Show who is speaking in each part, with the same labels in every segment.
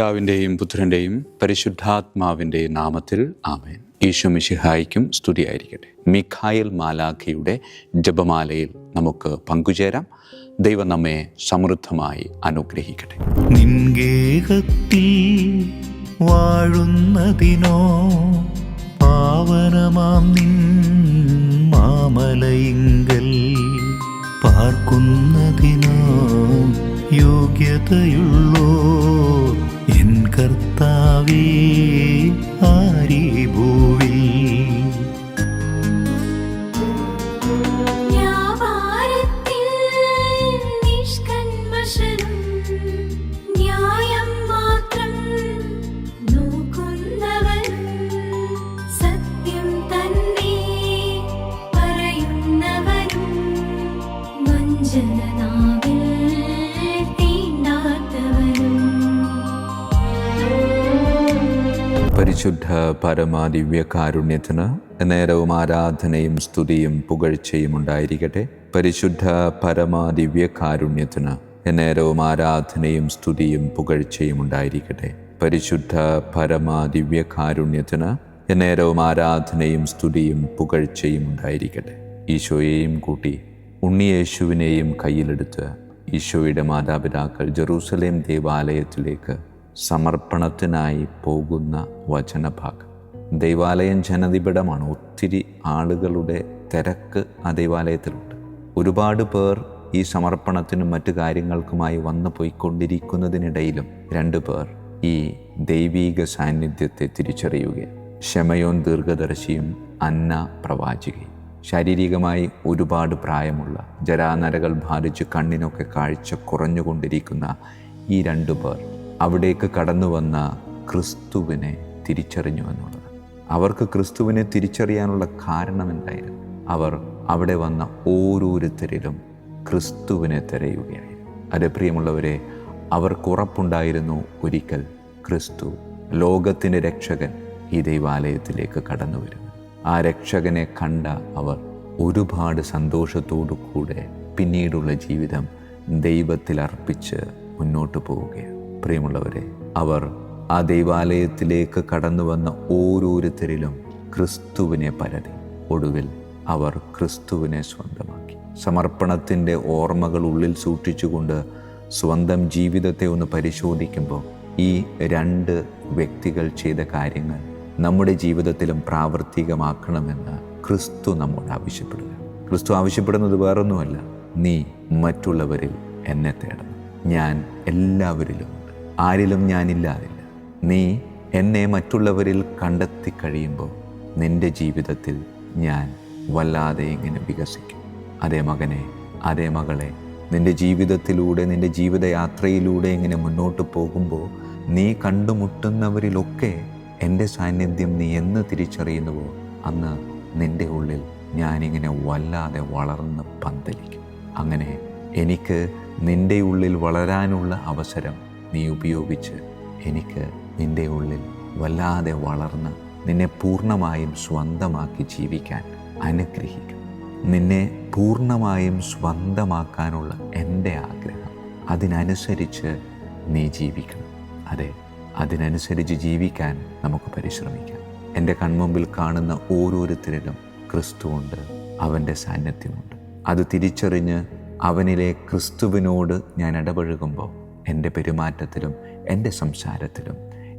Speaker 1: പിതാവിന്റെയും പുത്രന്റെയും പരിശുദ്ധാത്മാവിന്റെയും നാമത്തിൽ ആമേൻ. ഈശോ മിശിഹായിക്കും സ്തുതിയായിരിക്കട്ടെ. മിഖായൽ മാലാഖയുടെ ജപമാലയിൽ നമുക്ക് പങ്കുചേരാം. ദൈവം നമ്മെ സമൃദ്ധമായി അനുഗ്രഹിക്കട്ടെ.
Speaker 2: നിൻഗേഹത്തിൽ വാഴുന്നതിനോ നിൻ മാമലയിങ്കൽ പാർക്കുന്നതിനോ യോഗ്യതയുള്ളോ എൻ കർത്താവേ ആരീ ഭൂവിൽ
Speaker 1: പരിശുദ്ധ പരമാദിവ്യകാരുണ്യത്തിന് നേരവും ആരാധനയും സ്തുതിയും പുകഴ്ചയും ഉണ്ടായിരിക്കട്ടെ. പരിശുദ്ധ പരമാദിവ്യകാരുണ്യത്തിന് നേരവും ആരാധനയും സ്തുതിയും പുകഴ്ചയും ഉണ്ടായിരിക്കട്ടെ. പരിശുദ്ധ പരമാദിവ്യകാരുണ്യത്തിന് നേരവും ആരാധനയും സ്തുതിയും പുകഴ്ചയും ഉണ്ടായിരിക്കട്ടെ. ഈശോയെയും കൂട്ടി ഉണ്ണിയേശുവിനെയും കയ്യിലെടുത്ത് ഈശോയുടെ മാതാപിതാക്കൾ ജെറൂസലേം ദേവാലയത്തിലേക്ക് സമർപ്പണത്തിനായി പോകുന്ന വചനഭാഗം. ദൈവാലയം ജനനിബിഡമാണ്. ഒത്തിരി ആളുകളുടെ തിരക്ക് ആ ദൈവാലയത്തിലുണ്ട്. ഒരുപാട് പേർ ഈ സമർപ്പണത്തിനും മറ്റു കാര്യങ്ങൾക്കുമായി വന്നു പോയിക്കൊണ്ടിരിക്കുന്നതിനിടയിലും രണ്ടു പേർ ഈ ദൈവീക സാന്നിധ്യത്തെ തിരിച്ചറിയുകയാണ്. ക്ഷമയോൻ ദീർഘദർശിയും അന്ന പ്രവാചികയും. ശാരീരികമായി ഒരുപാട് പ്രായമുള്ള ജരാനരകൾ ഭാരിച്ച് കണ്ണിനൊക്കെ കാഴ്ച കുറഞ്ഞുകൊണ്ടിരിക്കുന്ന ഈ രണ്ടു പേർ അവിടേക്ക് കടന്നു വന്ന ക്രിസ്തുവിനെ തിരിച്ചറിഞ്ഞു എന്നുള്ളത്. അവർക്ക് ക്രിസ്തുവിനെ തിരിച്ചറിയാനുള്ള കാരണം എന്തായിരുന്നു അവർ അവിടെ വന്ന ഓരോരുത്തരിലും ക്രിസ്തുവിനെ തിരയുകയായിരുന്നു. അത് പ്രിയമുള്ളവരെ അവർക്ക് ഉറപ്പുണ്ടായിരുന്നു ഒരിക്കൽ ക്രിസ്തു ലോകത്തിന്റെ രക്ഷകൻ ഈ ദൈവാലയത്തിലേക്ക് കടന്നു വരും ആ രക്ഷകനെ കണ്ട അവർ ഒരുപാട് സന്തോഷത്തോടു കൂടെ പിന്നീടുള്ള ജീവിതം ദൈവത്തിൽ അർപ്പിച്ച് മുന്നോട്ട് പോവുകയാണ്. പ്രിയമുള്ളവരെ അവർ ആ ദൈവാലയത്തിലേക്ക് കടന്നു വന്ന ഓരോരുത്തരിലും ക്രിസ്തുവിനെ പരതി. ഒടുവിൽ അവർ ക്രിസ്തുവിനെ സ്വന്തമാക്കി. സമർപ്പണത്തിന്റെ ഓർമ്മകൾ ഉള്ളിൽ സൂക്ഷിച്ചുകൊണ്ട് സ്വന്തം ജീവിതത്തെ ഒന്ന് പരിശോധിക്കുമ്പോൾ ഈ രണ്ട് വ്യക്തികൾ ചെയ്ത കാര്യങ്ങൾ നമ്മുടെ ജീവിതത്തിലും പ്രാവർത്തികമാക്കണമെന്ന് ക്രിസ്തു നമ്മോട് ആവശ്യപ്പെടുക ക്രിസ്തു ആവശ്യപ്പെടുന്നത് വേറൊന്നുമല്ല നീ മറ്റുള്ളവരിൽ എന്നെ തേടണം. ഞാൻ എല്ലാവരിലുമുണ്ട് ആരിലും ഞാനില്ലാതില്ല നീ എന്നെ മറ്റുള്ളവരിൽ കണ്ടെത്തി കഴിയുമ്പോൾ നിന്റെ ജീവിതത്തിൽ ഞാൻ വല്ലാതെ ഇങ്ങനെ വികസിക്കും. അതേ മകനെ അതേ മകളെ നിന്റെ ജീവിതത്തിലൂടെ നിന്റെ ജീവിതയാത്രയിലൂടെ ഇങ്ങനെ മുന്നോട്ട് പോകുമ്പോൾ നീ കണ്ടുമുട്ടുന്നവരിലൊക്കെ എന്റെ സാന്നിധ്യം നീ എന്ന് തിരിച്ചറിയുന്നുവോ? അന്ന് നിന്റെ ഉള്ളിൽ ഞാനിങ്ങനെ വല്ലാതെ വളർന്ന് പന്തലിക്കും. അങ്ങനെ എനിക്ക് നിന്റെ ഉള്ളിൽ വളരാനുള്ള അവസരം നീ ഉപയോഗിച്ച് എനിക്ക് നിന്റെ ഉള്ളിൽ വല്ലാതെ വളർന്ന് നിന്നെ പൂർണമായും സ്വന്തമാക്കി ജീവിക്കാൻ അനുഗ്രഹിക്കും. നിന്നെ പൂർണമായും സ്വന്തമാക്കാനുള്ള എന്റെ ആഗ്രഹം അതിനനുസരിച്ച് നീ ജീവിക്കണം. അതെ അതിനനുസരിച്ച് ജീവിക്കാൻ നമുക്ക് പരിശ്രമിക്കാം. എന്റെ കൺമുമ്പിൽ കാണുന്ന ഓരോരുത്തരിലും ക്രിസ്തുവുണ്ട് അവന്റെ സാന്നിധ്യമുണ്ട്. അത് തിരിച്ചറിഞ്ഞ് അവനിലെ ക്രിസ്തുവിനോട് ഞാൻ ഇടപഴകുമ്പോൾ എന്റെ പെരുമാറ്റത്തിലും എന്റെ സംസാരത്തിലും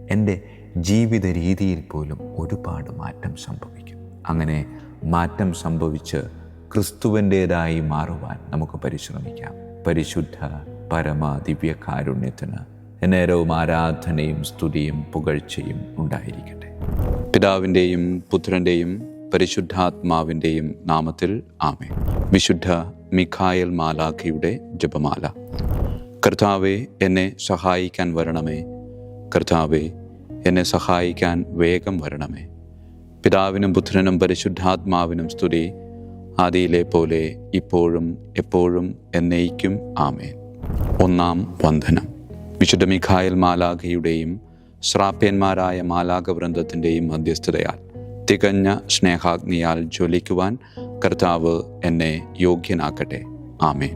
Speaker 1: എന്റെ ജീവിത രീതിയിൽ പോലും ഒരുപാട് മാറ്റം സംഭവിക്കും. അങ്ങനെ മാറ്റം സംഭവിച്ച് ക്രിസ്തുവിന്റേതായി മാറുവാൻ നമുക്ക് പരിശ്രമിക്കാം. പരിശുദ്ധ പരമ ദിവ്യകാരുണ്യത്തിന് നേരവും ആരാധനയും സ്തുതിയും പുകഴ്ചയും ഉണ്ടായിരിക്കട്ടെ. പിതാവിന്റെയും പുത്രന്റെയും പരിശുദ്ധാത്മാവിന്റെയും നാമത്തിൽ ആമേ വിശുദ്ധ മിഖായൽ മാലാഖയുടെ ജപമാല. കർത്താവെ എന്നെ സഹായിക്കാൻ വരണമേ. കർത്താവെ എന്നെ സഹായിക്കാൻ വേഗം വരണമേ. പിതാവിനും പുത്രനും പരിശുദ്ധാത്മാവിനും സ്തുതി ആദിയിലെ പോലെ ഇപ്പോഴും എപ്പോഴും എന്നേക്കും ആമേൻ. ഒന്നാം വന്ദനം. വിശുദ്ധ മിഖായൽ മാലാഖയുടെയും ശ്രാപ്യന്മാരായ മാലാഖ വൃന്ദത്തിന്റെയും മധ്യസ്ഥതയാൽ തികഞ്ഞ സ്നേഹാഗ്നിയാൽ ജ്വലിക്കുവാൻ കർത്താവ് എന്നെ യോഗ്യനാക്കട്ടെ. ആമേൻ.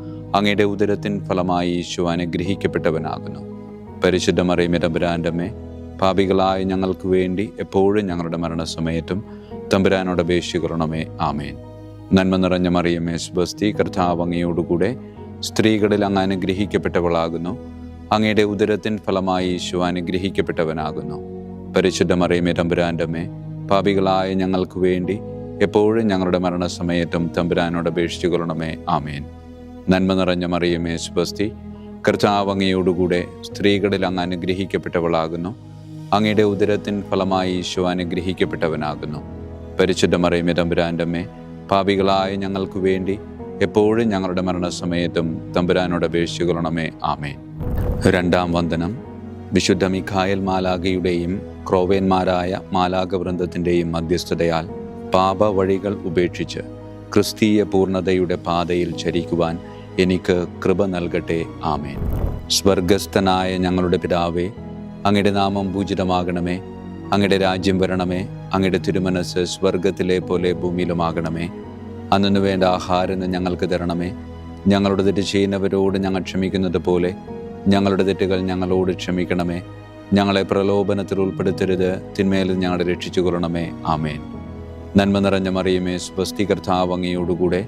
Speaker 1: അങ്ങയുടെ ഉദരത്തിൻ ഫലമായി ഈശോ അനുഗ്രഹിക്കപ്പെട്ടവനാകുന്നു. പരിശുദ്ധ മറിയമരമ്പുരാന്റമ്മേ പാപികളായ ഞങ്ങൾക്ക് വേണ്ടി എപ്പോഴും ഞങ്ങളുടെ മരണസമയത്തും തമ്പുരാനോട് അപേക്ഷിക്കണമേ. ആമേൻ. നന്മ നിറഞ്ഞ മറിയമ്മേ സുബസ്തി കർത്താവ് അങ്ങയോടുകൂടെ സ്ത്രീകളിൽ അങ്ങ് അനുഗ്രഹിക്കപ്പെട്ടവളാകുന്നു. അങ്ങയുടെ ഉദരത്തിൻ ഫലമായി ഈശോ അനുഗ്രഹിക്കപ്പെട്ടവനാകുന്നു. പരിശുദ്ധ മറിയമേ തമ്പുരാന്റമ്മേ പാപികളായ ഞങ്ങൾക്ക് വേണ്ടി എപ്പോഴും ഞങ്ങളുടെ മരണസമയത്തും തമ്പുരാനോട് അപേക്ഷിച്ചുകൊള്ളണമേ ആമേൻ. നന്മ നിറഞ്ഞ മറിയമേ സുബസ്തി. കർത്താവങ്ങയോടുകൂടെ സ്ത്രീകളിൽ അങ്ങ് അനുഗ്രഹിക്കപ്പെട്ടവളാകുന്നു. അങ്ങയുടെ ഉദരത്തിൻ ഫലമായി ഈശോ അനുഗ്രഹിക്കപ്പെട്ടവനാകുന്നു. പരിശുദ്ധ മറിയമേ തമ്പുരാന്റമ്മേ പാപികളായ ഞങ്ങൾക്ക് വേണ്ടി എപ്പോഴും ഞങ്ങളുടെ മരണസമയത്തും തമ്പുരാനോട് അപേക്ഷിക്കണമേ. ആമേ രണ്ടാം വന്ദനം. വിശുദ്ധ മിഖായൽ മാലാഖയുടെയും ക്രോവേന്മാരായ മാലാഖ വൃന്ദത്തിന്റെയും മധ്യസ്ഥതയാൽ പാപവഴികൾ ഉപേക്ഷിച്ച് ക്രിസ്തീയ പൂർണതയുടെ പാതയിൽ ചരിക്കുവാൻ എനിക്ക് കൃപ നൽകട്ടെ. ആമേൻ. സ്വർഗസ്ഥനായ ഞങ്ങളുടെ പിതാവേ അങ്ങയുടെ നാമം പൂജിതമാകണമേ. അങ്ങയുടെ രാജ്യം വരണമേ. അങ്ങയുടെ തിരുമനസ് സ്വർഗത്തിലെ പോലെ ഭൂമിയിലുമാകണമേ. അന്നു വേണ്ട ആഹാരം ഞങ്ങൾക്ക് തരണമേ. ഞങ്ങളുടെ തെറ്റ് ചെയ്യുന്നവരോട് ഞങ്ങൾ ക്ഷമിക്കുന്നത് പോലെ ഞങ്ങളുടെ തെറ്റുകൾ ഞങ്ങളോട് ക്ഷമിക്കണമേ. ഞങ്ങളെ പ്രലോഭനത്തിൽ ഉൾപ്പെടുത്തരുത്. തിന്മയിൽ ഞങ്ങളെ രക്ഷിച്ചു കൊള്ളണമേ ആമേൻ. നന്മ നിറഞ്ഞ മറിയുമേ സ്വസ്തി കർത്താവ് അങ്ങയോടുകൂടെ.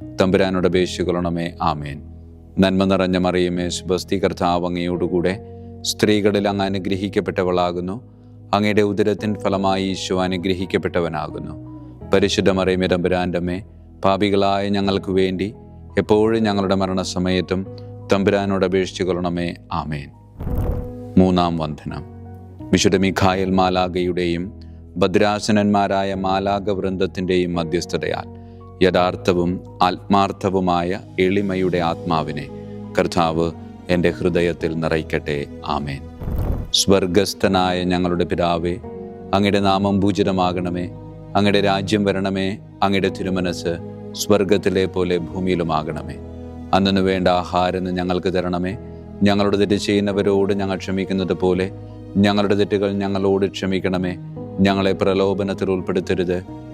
Speaker 1: തമ്പുരാനോട് അപേക്ഷിക്കൊള്ളണമേ. ആമേൻ. നന്മ നിറഞ്ഞ മറിയമേ സുബസ്തി കർത്താവ് അങ്ങയോടുകൂടെ സ്ത്രീകളിൽ അങ്ങ് അനുഗ്രഹിക്കപ്പെട്ടവളാകുന്നു. അങ്ങയുടെ ഉദരത്തിൻ ഫലമായി ഈശോ അനുഗ്രഹിക്കപ്പെട്ടവനാകുന്നു. പരിശുദ്ധ മറിയമേ തമ്പുരാന്റമ്മേ പാപികളായ ഞങ്ങൾക്ക് വേണ്ടി എപ്പോഴും ഞങ്ങളുടെ മരണസമയത്തും തമ്പുരാനോട് അപേക്ഷിച്ചുകൊള്ളണമേ ആമേൻ. മൂന്നാം വന്ദനം. വിശുദ്ധ മിഖായൽ മാലാഗയുടെയും ഭദ്രാസനന്മാരായ മാലാഗ വൃന്ദത്തിന്റെയും മധ്യസ്ഥതയാൽ യഥാർത്ഥവും ആത്മാർത്ഥവുമായ എളിമയുടെ ആത്മാവിനെ കർത്താവ് എന്റെ ഹൃദയത്തിൽ നിറയ്ക്കട്ടെ. ആമേൻ. സ്വർഗസ്ഥനായ ഞങ്ങളുടെ പിതാവേ അങ്ങയുടെ നാമം പൂജിതമാകണമേ. അങ്ങയുടെ രാജ്യം വരണമേ. അങ്ങയുടെ തിരുമനസ് സ്വർഗത്തിലെ പോലെ ഭൂമിയിലുമാകണമേ. അന്നു വേണ്ട ആഹാരം ഞങ്ങൾക്ക് തരണമേ. ഞങ്ങളുടെ തെറ്റ് ചെയ്യുന്നവരോട് ഞങ്ങൾ ക്ഷമിക്കുന്നത് പോലെ ഞങ്ങളുടെ തെറ്റുകൾ ഞങ്ങളോട് ക്ഷമിക്കണമേ. ഞങ്ങളെ പ്രലോഭനത്തിൽ ഉൾപ്പെടുത്തരുത്.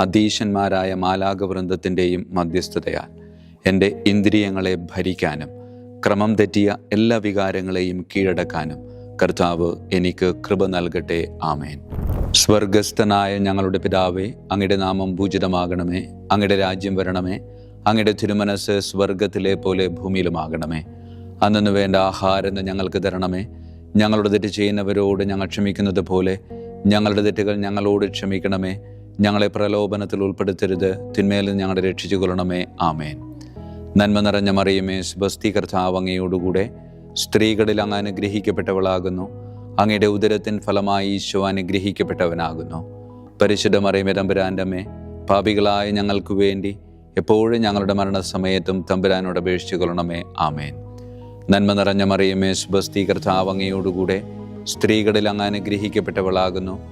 Speaker 1: അധീശന്മാരായ മാലാഗ വൃന്ദത്തിന്റെയും മധ്യസ്ഥതയാൽ എന്റെ ഇന്ദ്രിയങ്ങളെ ഭരിക്കാനും ക്രമം തെറ്റിയ എല്ലാ വികാരങ്ങളെയും കീഴടക്കാനും കർത്താവ് എനിക്ക് കൃപ നൽകട്ടെ. ആമേൻ. സ്വർഗസ്ഥനായ ഞങ്ങളുടെ പിതാവേ അങ്ങയുടെ നാമം പൂജിതമാകണമേ. അങ്ങയുടെ രാജ്യം വരണമേ. അങ്ങയുടെ തിരുമനസ് സ്വർഗത്തിലെ പോലെ ഭൂമിയിലുമാകണമേ. അന്നു വേണ്ട ആഹാരം ഞങ്ങൾക്ക് തരണമേ. ഞങ്ങളുടെ തെറ്റ് ചെയ്യുന്നവരോട് ഞങ്ങൾ ക്ഷമിക്കുന്നത് പോലെ ഞങ്ങളുടെ തെറ്റുകൾ ഞങ്ങളോട് ക്ഷമിക്കണമേ. ഞങ്ങളെ പ്രലോഭനത്തിൽ ഉൾപ്പെടുത്തരുത്. തിന്മയിൽ ഞങ്ങളെ രക്ഷിച്ചു കൊള്ളണമേ ആമേൻ. നന്മ നിറഞ്ഞ മറിയമേ സ്വസ്തി കർത്താവ് സ്ത്രീകളിൽ അങ്ങ് അനുഗ്രഹിക്കപ്പെട്ടവളാകുന്നു. അങ്ങയുടെ ഉദരത്തിൻ ഫലമായി ഈശോ അനുഗ്രഹിക്കപ്പെട്ടവനാകുന്നു. പരിശുദ്ധ മറിയമേ തമ്പുരാന്റമ്മേ പാപികളായ ഞങ്ങൾക്ക് വേണ്ടി എപ്പോഴും ഞങ്ങളുടെ മരണസമയത്തും തമ്പുരാനോട് അപേക്ഷിച്ചു കൊള്ളണമേ ആമേൻ. നന്മ നിറഞ്ഞ മറിയമേ സുബസ്തി കർത്താവ് സ്ത്രീകളിൽ അങ്ങ് അനുഗ്രഹിക്കപ്പെട്ടവളാകുന്നു.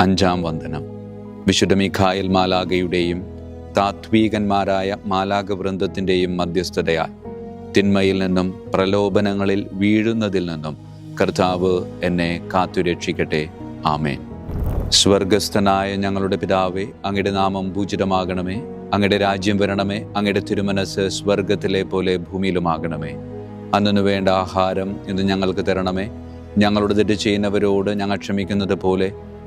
Speaker 1: അഞ്ചാം വന്ദനം. വിശുദ്ധ മിഖായൽ മാലാകയുടെയും താത്വീകന്മാരായ മാലാക വൃന്ദത്തിന്റെയും മധ്യസ്ഥതയാൽ തിന്മയിൽ നിന്നും പ്രലോഭനങ്ങളിൽ വീഴുന്നതിൽ നിന്നും കർത്താവ് എന്നെ കാത്തുരക്ഷിക്കട്ടെ. ആമേൻ. സ്വർഗസ്ഥനായ ഞങ്ങളുടെ പിതാവേ അങ്ങയുടെ നാമം പൂജിതമാകണമേ. അങ്ങയുടെ രാജ്യം വരണമേ. അങ്ങയുടെ തിരുമനസ് സ്വർഗത്തിലെ പോലെ ഭൂമിയിലുമാകണമേ. അന്നു വേണ്ട ആഹാരം ഇന്ന് ഞങ്ങൾക്ക് തരണമേ. ഞങ്ങളുടെ തെറ്റ് ചെയ്യുന്നവരോട് ഞങ്ങൾ ക്ഷമിക്കുന്നത് പോലെ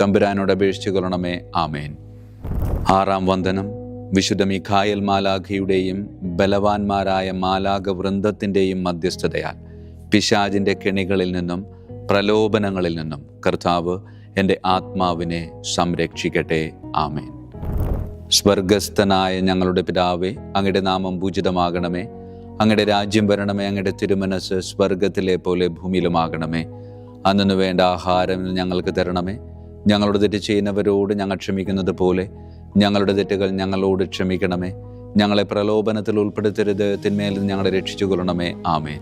Speaker 1: തമ്പുരാനോട് അപേക്ഷിച്ചു കൊള്ളണമേ. ആമേൻ. ആറാം വന്ദനം. വിശുദ്ധ മിഖായൽ മാലാഖയുടെയും ബലവാന്മാരായ മാലാഖ വൃന്ദത്തിന്റെയും മധ്യസ്ഥതയാൽ പിശാജിന്റെ കെണികളിൽ നിന്നും പ്രലോഭനങ്ങളിൽ നിന്നും കർത്താവ് എന്റെ ആത്മാവിനെ സംരക്ഷിക്കട്ടെ. ആമേൻ. സ്വർഗസ്ഥനായ ഞങ്ങളുടെ പിതാവേ അങ്ങയുടെ നാമം പൂജിതമാകണമേ. അങ്ങയുടെ രാജ്യം വരണമേ അങ്ങയുടെ തിരുമനസ് സ്വർഗത്തിലെ പോലെ ഭൂമിയിലുമാകണമേ. അന്നു വേണ്ട ആഹാരം ഞങ്ങൾക്ക് തരണമേ. ഞങ്ങളോട് തെറ്റ് ചെയ്യുന്നവരോട് ഞങ്ങൾ ക്ഷമിക്കുന്നത് പോലെ ഞങ്ങളുടെ തെറ്റുകൾ ഞങ്ങളോട് ക്ഷമിക്കണമേ. ഞങ്ങളെ പ്രലോഭനത്തിൽ ഉൾപ്പെടുത്തരുത് തിന്മേൽ ഞങ്ങളെ രക്ഷിച്ചു കൊള്ളണമേ. ആമേൻ.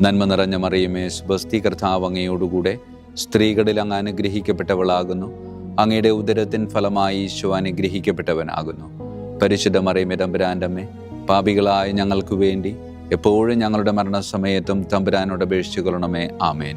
Speaker 1: നന്മ നിറഞ്ഞ മറിയമേ സുബസ്തി കർത്താവ് അങ്ങയോടുകൂടെ സ്ത്രീകളിൽ അങ്ങ് അനുഗ്രഹിക്കപ്പെട്ടവളാകുന്നു. അങ്ങയുടെ ഉദരത്തിൻ ഫലമായി ഈശോ അനുഗ്രഹിക്കപ്പെട്ടവനാകുന്നു. പരിശുദ്ധ മറിയമേ തമ്പുരാന്റമ്മേ പാപികളായ ഞങ്ങൾക്ക് വേണ്ടി എപ്പോഴും ഞങ്ങളുടെ മരണസമയത്തും തമ്പുരാനോട് അപേക്ഷിച്ചു കൊള്ളണമേ. ആമേൻ.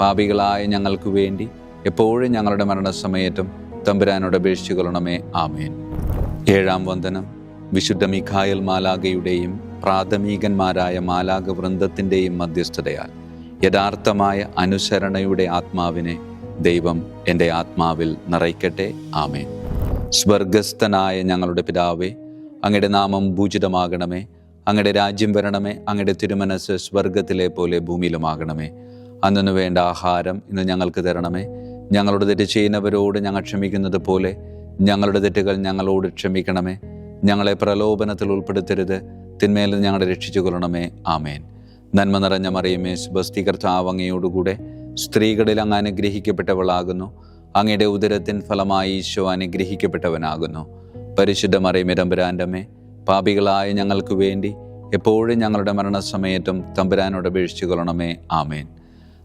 Speaker 1: പാപികളായ ഞങ്ങൾക്ക് വേണ്ടി എപ്പോഴും ഞങ്ങളുടെ മരണസമയത്തും തമ്പുരാനോട് അപേക്ഷിച്ചു കൊള്ളണമേ ആമേൻ. ഏഴാം വന്ദനം. വിശുദ്ധ മിഖായൽ മാലാഗയുടെയും പ്രാഥമികന്മാരായ മാലാഗ വൃന്ദത്തിന്റെയും മധ്യസ്ഥതയാൽ യഥാർത്ഥമായ അനുസരണയുടെ ആത്മാവിനെ ദൈവം എന്റെ ആത്മാവിൽ നിറയ്ക്കട്ടെ. ആമേൻ. സ്വർഗസ്ഥനായ ഞങ്ങളുടെ പിതാവേ അങ്ങയുടെ നാമം ഭൂജിതമാകണമേ അങ്ങയുടെ രാജ്യം വരണമേ. അങ്ങയുടെ തിരുമനസ് സ്വർഗത്തിലെ പോലെ ഭൂമിയിലുമാകണമേ. അന്നു വേണ്ട ആഹാരം ഇന്ന് ഞങ്ങൾക്ക് തരണമേ. ഞങ്ങളുടെ തെറ്റ് ചെയ്യുന്നവരോട് ഞങ്ങൾ ക്ഷമിക്കുന്നത് പോലെ ഞങ്ങളുടെ തെറ്റുകൾ ഞങ്ങളോട് ക്ഷമിക്കണമേ. ഞങ്ങളെ പ്രലോഭനത്തിൽ ഉൾപ്പെടുത്തരുത്. തിന്മയിൽ നിന്ന് ഞങ്ങളെ രക്ഷിച്ചു കൊള്ളണമേ ആമേൻ. നന്മ നിറഞ്ഞ മറിയമേ സുബസ്തി കർത്താവങ്ങയോടുകൂടെ സ്ത്രീകളിൽ അങ്ങ് അനുഗ്രഹിക്കപ്പെട്ടവളാകുന്നു. അങ്ങയുടെ ഉദരത്തിൻ ഫലമായി ഈശോ അനുഗ്രഹിക്കപ്പെട്ടവനാകുന്നു. പരിശുദ്ധ മറിയമേ തമ്പുരാന്റെ അമ്മേ പാപികളായ ഞങ്ങൾക്ക് വേണ്ടി എപ്പോഴും ഞങ്ങളുടെ മരണസമയത്തും തമ്പുരാനോട് അപേക്ഷിച്ചു കൊള്ളണമേ ആമേൻ.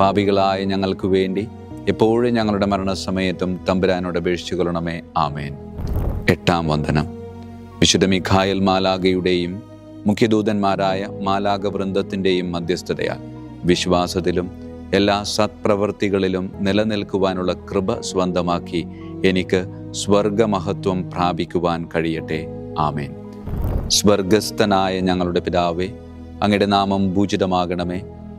Speaker 1: പാപികളായ ഞങ്ങൾക്ക് വേണ്ടി എപ്പോഴും ഞങ്ങളുടെ മരണസമയത്തും തമ്പുരാനോട് അപേക്ഷിച്ചു കൊള്ളണമേ. ആമേൻ. എട്ടാം വന്ദനം. വിശുദ്ധ മിഖായൽ മാലാഗയുടെയും മുഖ്യദൂതന്മാരായ മാലാഗ വൃന്ദത്തിന്റെയും മധ്യസ്ഥതയാൽ വിശ്വാസത്തിലും എല്ലാ സത്പ്രവൃത്തികളിലും നിലനിൽക്കുവാനുള്ള കൃപ സ്വന്തമാക്കി എനിക്ക് സ്വർഗമഹത്വം പ്രാപിക്കുവാൻ കഴിയട്ടെ. ആമേൻ. സ്വർഗസ്ഥനായ ഞങ്ങളുടെ പിതാവേ അങ്ങയുടെ നാമം ഭൂജിതമാകണമേ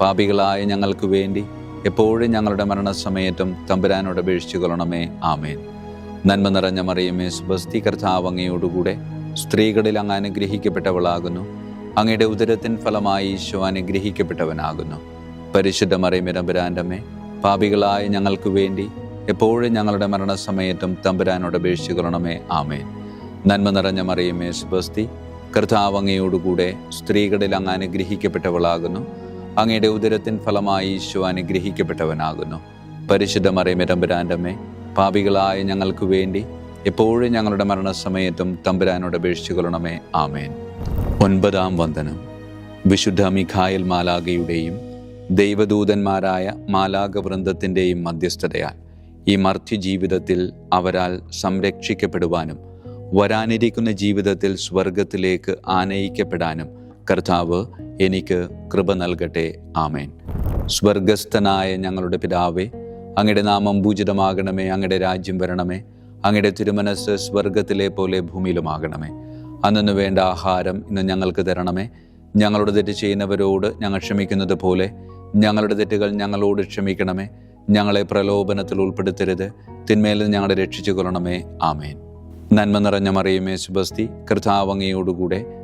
Speaker 1: പാപികളായ ഞങ്ങൾക്ക് വേണ്ടി എപ്പോഴും ഞങ്ങളുടെ മരണസമയത്തും തമ്പുരാനോട് അപേക്ഷിച്ചു കൊള്ളണമേ. ആമേൻ. നന്മ നിറഞ്ഞ മറിയമേ സുബസ്തി കർത്താവ് അങ്ങയോടുകൂടെ സ്ത്രീകളിൽ അങ്ങ് അനുഗ്രഹിക്കപ്പെട്ടവളാകുന്നു. അങ്ങയുടെ ഉദരത്തിൻ ഫലമായി ഈശോ അനുഗ്രഹിക്കപ്പെട്ടവനാകുന്നു. പരിശുദ്ധ മറിയമിരമ്പുരാന്റെ അമ്മേ പാപികളായ ഞങ്ങൾക്ക് വേണ്ടി എപ്പോഴും ഞങ്ങളുടെ മരണസമയത്തും തമ്പുരാനോട് അപേക്ഷിച്ചു കൊള്ളണമേ. ആമേൻ. നന്മ നിറഞ്ഞ മറിയമേ സുബസ്തി കർത്താവ് അങ്ങയോടുകൂടെ സ്ത്രീകളിൽ അങ്ങ് അനുഗ്രഹിക്കപ്പെട്ടവളാകുന്നു. അങ്ങയുടെ ഉദരത്തിൻ ഫലമായി ഈശോ അനുഗ്രഹിക്കപ്പെട്ടവനാകുന്നു. പരിശുദ്ധ മറിയമിരമ്പുരാന്റെ അമ്മേ പാപികളായ ഞങ്ങൾക്ക് വേണ്ടി എപ്പോഴും ഞങ്ങളുടെ മരണസമയത്തും തമ്പുരാനോട് അപേക്ഷിച്ചു കൊള്ളണമേ ആമേൻ. ഒൻപതാം വന്ദനം. വിശുദ്ധ മിഖായൽ മാലാഗയുടെയും ദൈവദൂതന്മാരായ മാലാഗ വൃന്ദത്തിന്റെയും മധ്യസ്ഥതയാൽ ഈ മർത്യു ജീവിതത്തിൽ അവരാൽ സംരക്ഷിക്കപ്പെടുവാനും വരാനിരിക്കുന്ന ജീവിതത്തിൽ സ്വർഗത്തിലേക്ക് ആനയിക്കപ്പെടാനും കർത്താവ് എനിക്ക് കൃപ നൽകട്ടെ. ആമേൻ. സ്വർഗസ്ഥനായ ഞങ്ങളുടെ പിതാവേ അങ്ങയുടെ നാമം പൂജിതമാകണമേ അങ്ങയുടെ രാജ്യം വരണമേ അങ്ങയുടെ തിരുമനസ് സ്വർഗത്തിലെ പോലെ ഭൂമിയിലുമാകണമേ. അന്നു വേണ്ട ആഹാരം ഇന്ന് ഞങ്ങൾക്ക് തരണമേ. ഞങ്ങളുടെ തെറ്റ് ചെയ്യുന്നവരോട് ഞങ്ങൾ ക്ഷമിക്കുന്നത് പോലെ ഞങ്ങളുടെ തെറ്റുകൾ ഞങ്ങളോട് ക്ഷമിക്കണമേ. ഞങ്ങളെ പ്രലോഭനത്തിൽ ഉൾപ്പെടുത്തരുത്. നിന്ന് ഞങ്ങളെ രക്ഷിച്ചു കൊള്ളണമേ ആമേൻ. നന്മ നിറഞ്ഞ മറിയുമേ സുബസ്തി. കൃതാവങ്ങയോടുകൂടെ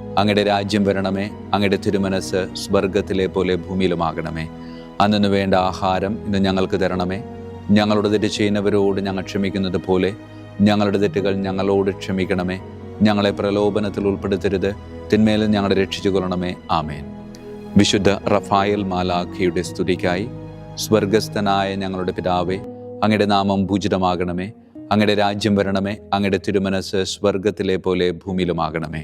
Speaker 1: അങ്ങയുടെ രാജ്യം വരണമേ അങ്ങയുടെ തിരുമനസ് സ്വർഗത്തിലെ പോലെ ഭൂമിയിലുമാകണമേ. അന്നു വേണ്ട ആഹാരം ഇന്ന് ഞങ്ങൾക്ക് തരണമേ. ഞങ്ങളുടെ തെറ്റ് ചെയ്യുന്നവരോട് ഞങ്ങൾ ക്ഷമിക്കുന്നത് പോലെ ഞങ്ങളുടെ തെറ്റുകൾ ഞങ്ങളോട് ക്ഷമിക്കണമേ. ഞങ്ങളെ പ്രലോഭനത്തിൽ ഉൾപ്പെടുത്തരുത് തിന്മേലും ഞങ്ങളെ രക്ഷിച്ചു കൊള്ളണമേ ആമേൻ. വിശുദ്ധ റഫായൽ മാലാഖിയുടെ സ്തുതിക്കായി സ്വർഗസ്ഥനായ ഞങ്ങളുടെ പിതാവേ അങ്ങയുടെ നാമം ഭൂജിതമാകണമേ അങ്ങയുടെ രാജ്യം വരണമേ അങ്ങയുടെ തിരുമനസ് സ്വർഗത്തിലെ പോലെ ഭൂമിയിലുമാകണമേ.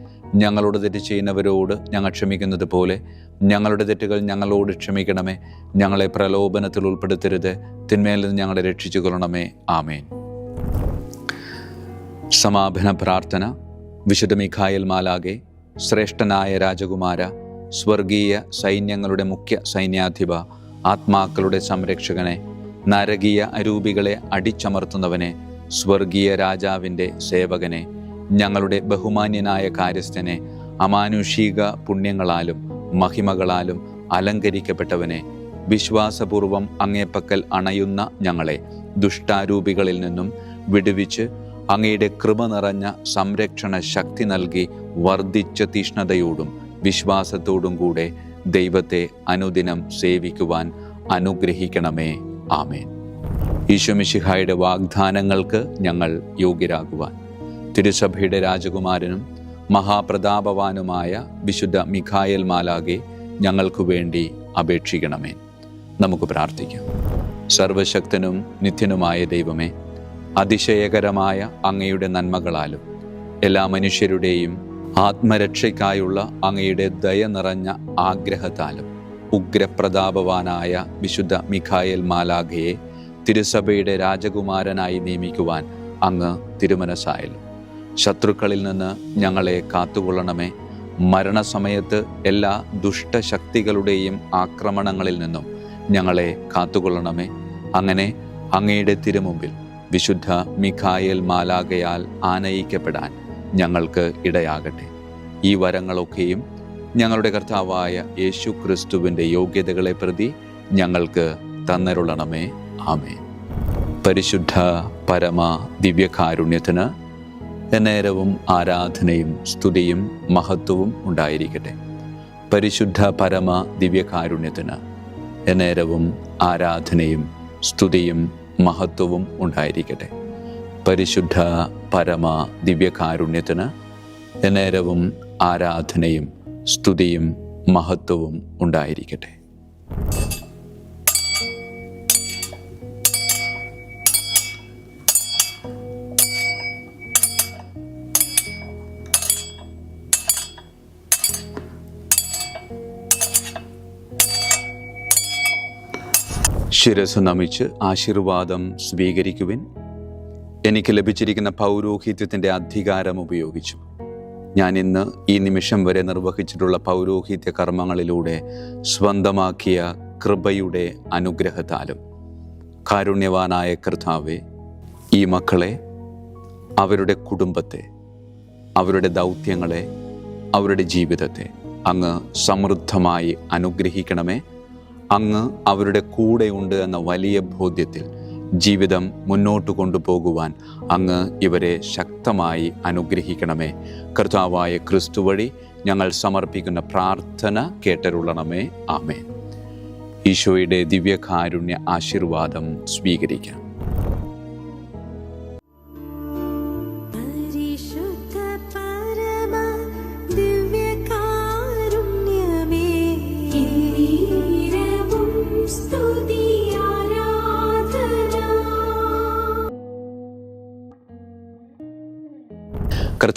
Speaker 1: ഞങ്ങളോട് തെറ്റ് ചെയ്യുന്നവരോട് ഞങ്ങൾ ക്ഷമിക്കുന്നത് പോലെ ഞങ്ങളുടെ തെറ്റുകൾ ഞങ്ങളോട് ക്ഷമിക്കണമേ. ഞങ്ങളെ പ്രലോഭനത്തിൽ ഉൾപ്പെടുത്തരുത്. തിന്മയിൽ നിന്ന് ഞങ്ങളെ രക്ഷിച്ചു കൊള്ളണമേ ആമേൻ. സമാപന പ്രാർത്ഥന. വിശുദ്ധ മിഖായൽ മാലാകെ ശ്രേഷ്ഠനായ രാജകുമാര സ്വർഗീയ സൈന്യങ്ങളുടെ മുഖ്യ സൈന്യാധിപ ആത്മാക്കളുടെ സംരക്ഷകനെ നരകീയ അരൂപികളെ അടിച്ചമർത്തുന്നവനെ സ്വർഗീയ രാജാവിന്റെ സേവകനെ ഞങ്ങളുടെ ബഹുമാന്യനായ കാര്യസ്ഥനെ അമാനുഷിക പുണ്യങ്ങളാലും മഹിമകളാലും അലങ്കരിക്കപ്പെട്ടവനെ വിശ്വാസപൂർവം അങ്ങേപ്പക്കൽ അണയുന്ന ഞങ്ങളെ ദുഷ്ടാരൂപികളിൽ നിന്നും വിടുവിച്ച് അങ്ങയുടെ കൃപ നിറഞ്ഞ സംരക്ഷണ ശക്തി നൽകി വർദ്ധിച്ച തീഷ്ണതയോടും വിശ്വാസത്തോടും കൂടെ ദൈവത്തെ അനുദിനം സേവിക്കുവാൻ അനുഗ്രഹിക്കണമേ. ആമേൻ. ഈശ്വമിഷിഹായുടെ വാഗ്ദാനങ്ങൾക്ക് ഞങ്ങൾ യോഗ്യരാകുവാൻ തിരുസഭയുടെ രാജകുമാരനും മഹാപ്രതാപവാനുമായ വിശുദ്ധ മിഖായൽ മാലാകെ ഞങ്ങൾക്കു വേണ്ടി അപേക്ഷിക്കണമേ. നമുക്ക് പ്രാർത്ഥിക്കാം. സർവശക്തനും നിത്യനുമായ ദൈവമേ അതിശയകരമായ അങ്ങയുടെ നന്മകളാലും എല്ലാ മനുഷ്യരുടെയും ആത്മരക്ഷയ്ക്കായുള്ള അങ്ങയുടെ ദയ നിറഞ്ഞ ആഗ്രഹത്താലും ഉഗ്രപ്രതാപവാനായ വിശുദ്ധ മിഖായൽ മാലാഖയെ തിരുസഭയുടെ രാജകുമാരനായി നിയമിക്കുവാൻ അങ്ങ് തിരുമനസായല്ലോ ശത്രുക്കളിൽ നിന്ന് ഞങ്ങളെ കാത്തുകൊള്ളണമേ. മരണസമയത്ത് എല്ലാ ദുഷ്ടശക്തികളുടെയും ആക്രമണങ്ങളിൽ നിന്നും ഞങ്ങളെ കാത്തുകൊള്ളണമേ. അങ്ങനെ അങ്ങയുടെ തിരുമുമ്പിൽ വിശുദ്ധ മിഖായേൽ മാലാകയാൽ ആനയിക്കപ്പെടാൻ ഞങ്ങൾക്ക് ഇടയാകട്ടെ. ഈ വരങ്ങളൊക്കെയും ഞങ്ങളുടെ കർത്താവായ യേശു ക്രിസ്തുവിന്റെ യോഗ്യതകളെ പ്രതി ഞങ്ങൾക്ക് തന്നരുളണമേ. ആമേ പരിശുദ്ധ പരമ ദിവ്യകാരുണ്യത്തിന് എന്നേരവും ആരാധനയും സ്തുതിയും മഹത്വവും ഉണ്ടായിരിക്കട്ടെ. പരിശുദ്ധ പരമ ദിവ്യകാരുണ്യത്തിന് എന്നേരവും ആരാധനയും സ്തുതിയും മഹത്വവും ഉണ്ടായിരിക്കട്ടെ. പരിശുദ്ധ പരമ ദിവ്യകാരുണ്യത്തിന് എന്നേരവും ആരാധനയും സ്തുതിയും മഹത്വവും ഉണ്ടായിരിക്കട്ടെ. ശിരസ് നമിച്ച് ആശീർവാദം സ്വീകരിക്കുവിൻ. എനിക്ക് ലഭിച്ചിരിക്കുന്ന പൗരോഹിത്യത്തിന്റെ അധികാരം ഉപയോഗിച്ചു. ഞാൻ ഇന്ന് ഈ നിമിഷം വരെ നിർവഹിച്ചിട്ടുള്ള പൗരോഹിത്യ കർമ്മങ്ങളിലൂടെ സ്വന്തമാക്കിയ കൃപയുടെ അനുഗ്രഹത്താലും. കാരുണ്യവാനായ കർത്താവെ ഈ മക്കളെ അവരുടെ കുടുംബത്തെ അവരുടെ ദൗത്യങ്ങളെ അവരുടെ ജീവിതത്തെ അങ്ങ് സമൃദ്ധമായി അനുഗ്രഹിക്കണമേ. അങ്ങ് അവരുടെ കൂടെയുണ്ട് എന്ന വലിയ ബോധ്യത്തിൽ ജീവിതം മുന്നോട്ട് കൊണ്ടുപോകുവാൻ അങ്ങ് ഇവരെ ശക്തമായി അനുഗ്രഹിക്കണമേ. കർത്താവായ ക്രിസ്തു വഴി ഞങ്ങൾ സമർപ്പിക്കുന്ന പ്രാർത്ഥന കേട്ടരുളണമേ. ആമേ ഈശോയുടെ ദിവ്യകാരുണ്യ ആശീർവാദം സ്വീകരിക്കാം.